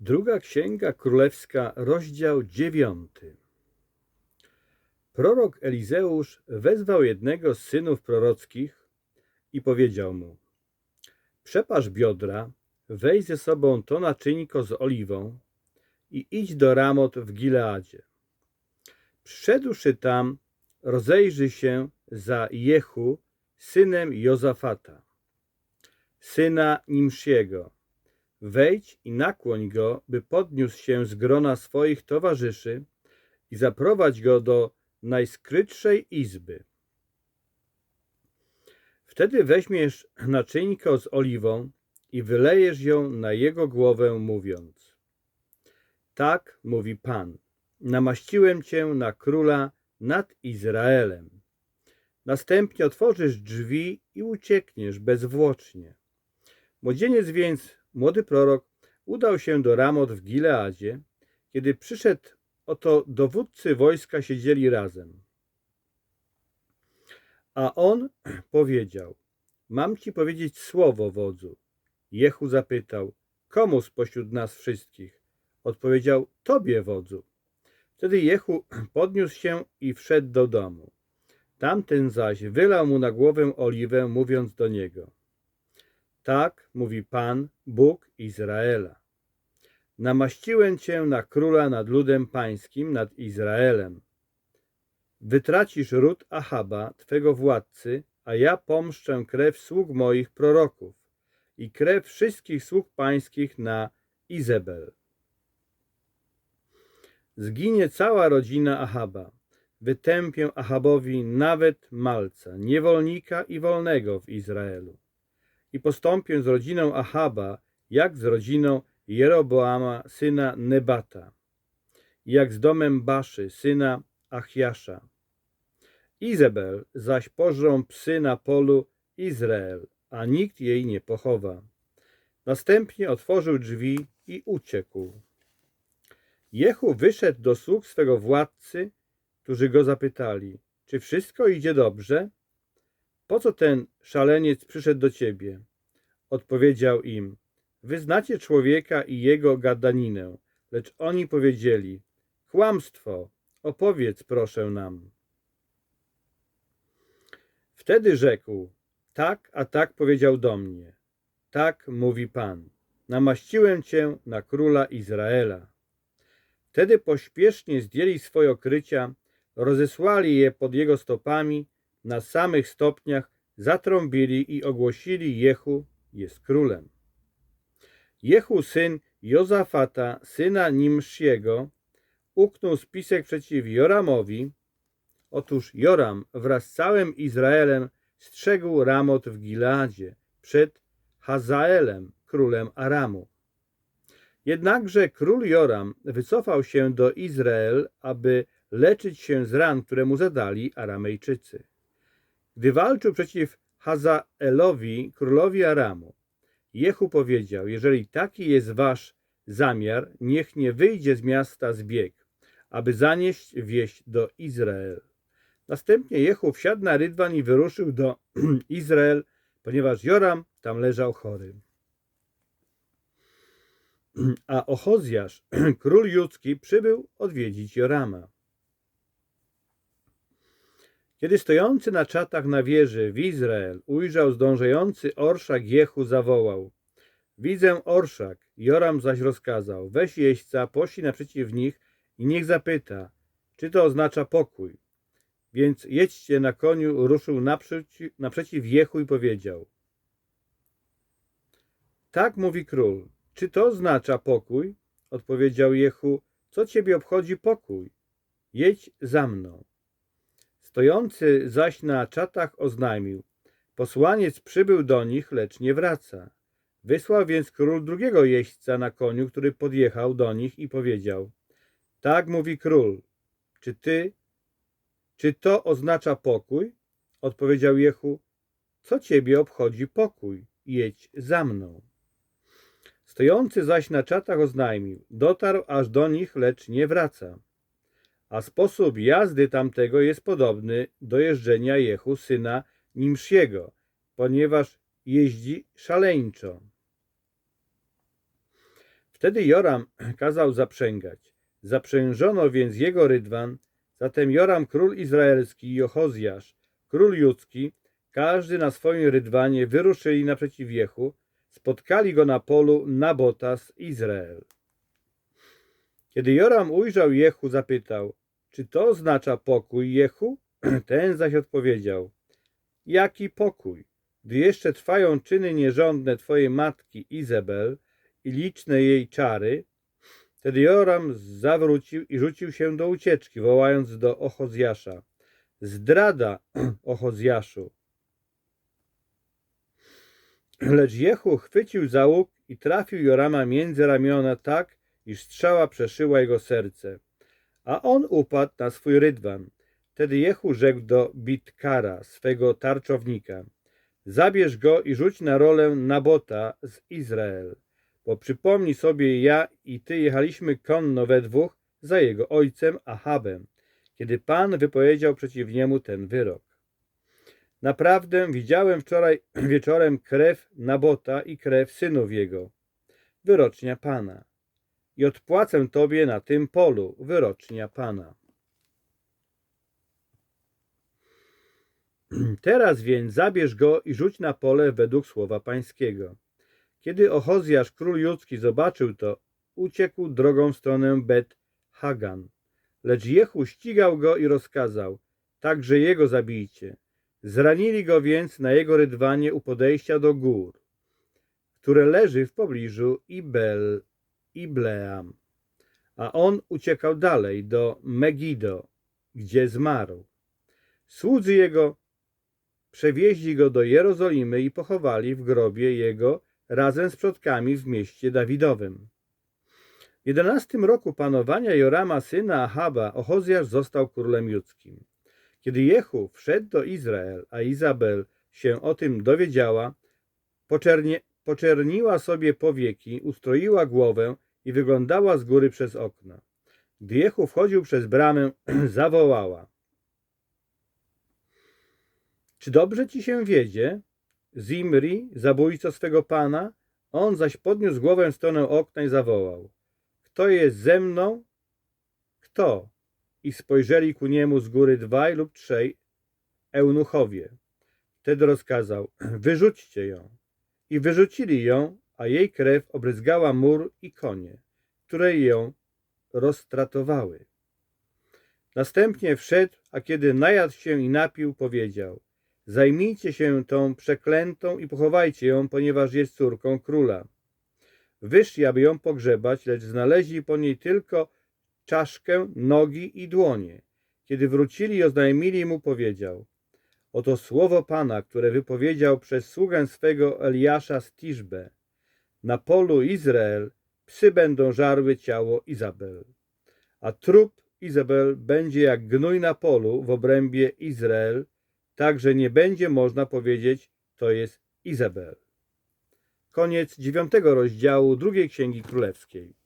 Druga Księga Królewska, rozdział dziewiąty. Prorok Elizeusz wezwał jednego z synów prorockich i powiedział mu Przepasz biodra, weź ze sobą to naczyńko z oliwą i idź do Ramot w Gileadzie. Przyszedłszy tam, rozejrzy się za Jehu, synem Jozafata, syna Nimsziego. Wejdź i nakłoń go, by podniósł się z grona swoich towarzyszy i zaprowadź go do najskrytszej izby. Wtedy weźmiesz naczyńko z oliwą i wylejesz ją na jego głowę, mówiąc: Tak mówi Pan: Namaściłem cię na króla nad Izraelem. Następnie otworzysz drzwi i uciekniesz bezwłocznie. Młodzieniec więc, młody prorok, udał się do Ramot w Gileadzie. Kiedy przyszedł, oto dowódcy wojska siedzieli razem. A on powiedział, mam ci powiedzieć słowo, wodzu. Jehu zapytał, komu spośród nas wszystkich? Odpowiedział, tobie, wodzu. Wtedy Jehu podniósł się i wszedł do domu. Tamten zaś wylał mu na głowę oliwę, mówiąc do niego, tak mówi Pan, Bóg Izraela. Namaściłem cię na króla nad ludem pańskim, nad Izraelem. Wytracisz ród Ahaba, twego władcy, a ja pomszczę krew sług moich proroków i krew wszystkich sług pańskich na Izebel. Zginie cała rodzina Ahaba. Wytępię Ahabowi nawet malca, niewolnika i wolnego w Izraelu i postąpię z rodziną Ahaba, jak z rodziną Jeroboama, syna Nebata, jak z domem Baszy, syna Achiasza. Izabel zaś pożrą psy na polu Izrael, a nikt jej nie pochowa. Następnie otworzył drzwi i uciekł. Jehu wyszedł do sług swego władcy, którzy go zapytali, czy wszystko idzie dobrze? Po co ten szaleniec przyszedł do ciebie? Odpowiedział im, wy znacie człowieka i jego gadaninę, lecz oni powiedzieli, kłamstwo, opowiedz proszę nam. Wtedy rzekł, tak, a tak powiedział do mnie, tak mówi Pan, namaściłem cię na króla Izraela. Wtedy pośpiesznie zdjęli swoje okrycia, rozesłali je pod jego stopami, na samych stopniach zatrąbili i ogłosili Jehu jest królem. Jehu syn Jozafata, syna Nimsziego, uknął spisek przeciw Joramowi. Otóż Joram wraz z całym Izraelem strzegł Ramot w Gileadzie przed Hazaelem, królem Aramu. Jednakże król Joram wycofał się do Izrael, aby leczyć się z ran, które mu zadali Aramejczycy. Gdy walczył przeciw Hazaelowi, królowi Aramu, Jehu powiedział, jeżeli taki jest wasz zamiar, niech nie wyjdzie z miasta zbieg, aby zanieść wieść do Izrael. Następnie Jehu wsiadł na rydwan i wyruszył do Izrael, ponieważ Joram tam leżał chory. A Ochozjasz, król judzki, przybył odwiedzić Jorama. Kiedy stojący na czatach na wieży w Izrael ujrzał zdążający orszak Jehu, zawołał Widzę orszak. Joram zaś rozkazał weź jeźdźca, poślij naprzeciw nich i niech zapyta, czy to oznacza pokój. Więc jedźcie na koniu, ruszył naprzeciw, naprzeciw Jehu i powiedział Tak mówi król, czy to oznacza pokój? Odpowiedział Jehu, co ciebie obchodzi pokój? Jedź za mną. Stojący zaś na czatach oznajmił, posłaniec przybył do nich, lecz nie wraca. Wysłał więc król drugiego jeźdźca na koniu, który podjechał do nich i powiedział, tak mówi król, czy ty, czy to oznacza pokój? Odpowiedział Jehu, co ciebie obchodzi pokój? Jedź za mną. Stojący zaś na czatach oznajmił, dotarł aż do nich, lecz nie wraca a sposób jazdy tamtego jest podobny do jeżdżenia Jehu syna Nimsziego, ponieważ jeździ szaleńczo. Wtedy Joram kazał zaprzęgać. Zaprzężono więc jego rydwan, zatem Joram król izraelski i Ochozjasz, król judzki, każdy na swoim rydwanie wyruszyli naprzeciw Jehu, spotkali go na polu Nabota z Izrael. Kiedy Joram ujrzał Jehu, zapytał, czy to oznacza pokój Jehu? Ten zaś odpowiedział, jaki pokój? Gdy jeszcze trwają czyny nierządne twojej matki Izabel i liczne jej czary, wtedy Joram zawrócił i rzucił się do ucieczki, wołając do Ochozjasza, zdrada Ochozjaszu. Lecz Jehu chwycił za łuk i trafił Jorama między ramiona tak, iż strzała przeszyła jego serce. A on upadł na swój rydwan. Wtedy Jehu rzekł do Bitkara, swego tarczownika, zabierz go i rzuć na rolę Nabota z Izrael. Bo przypomnij sobie, ja i ty jechaliśmy konno we dwóch za jego ojcem Ahabem, kiedy Pan wypowiedział przeciw niemu ten wyrok. Naprawdę widziałem wczoraj wieczorem krew Nabota i krew synów jego. Wyrocznia Pana. I odpłacę tobie na tym polu, wyrocznia Pana. Teraz więc zabierz go i rzuć na pole według słowa pańskiego. Kiedy Ochozjasz, król judzki, zobaczył to, uciekł drogą w stronę Bet Hagan. Lecz Jehu ścigał go i rozkazał, także jego zabijcie. Zranili go więc na jego rydwanie u podejścia do gór, które leży w pobliżu Ibel, Ibleam. A on uciekał dalej do Megido, gdzie zmarł. Słudzy jego przewieźli go do Jerozolimy i pochowali w grobie jego razem z przodkami w mieście Dawidowym. W jedenastym roku panowania Jorama syna Ahaba Ochozjasz został królem judzkim. Kiedy Jehu wszedł do Izrael, a Izabel się o tym dowiedziała, poczernie, poczerniła sobie powieki, ustroiła głowę i wyglądała z góry przez okno. Gdy Jehu wchodził przez bramę, zawołała. Czy dobrze ci się wiedzie? Zimri, zabójco swego pana? On zaś podniósł głowę w stronę okna i zawołał. Kto jest ze mną? Kto? I spojrzeli ku niemu z góry dwaj lub trzej eunuchowie. Wtedy rozkazał, wyrzućcie ją. I wyrzucili ją, a jej krew obryzgała mur i konie, które ją roztratowały. Następnie wszedł, a kiedy najadł się i napił, powiedział, zajmijcie się tą przeklętą i pochowajcie ją, ponieważ jest córką króla. Wyszli, aby ją pogrzebać, lecz znaleźli po niej tylko czaszkę, nogi i dłonie. Kiedy wrócili i oznajmili mu, powiedział: Oto słowo Pana, które wypowiedział przez sługę swego Eliasza z Tiszbe. Na polu Izrael psy będą żarły ciało Izabel, a trup Izabel będzie jak gnój na polu w obrębie Izrael, tak że nie będzie można powiedzieć, to jest Izabel. Koniec dziewiątego rozdziału drugiej Księgi Królewskiej.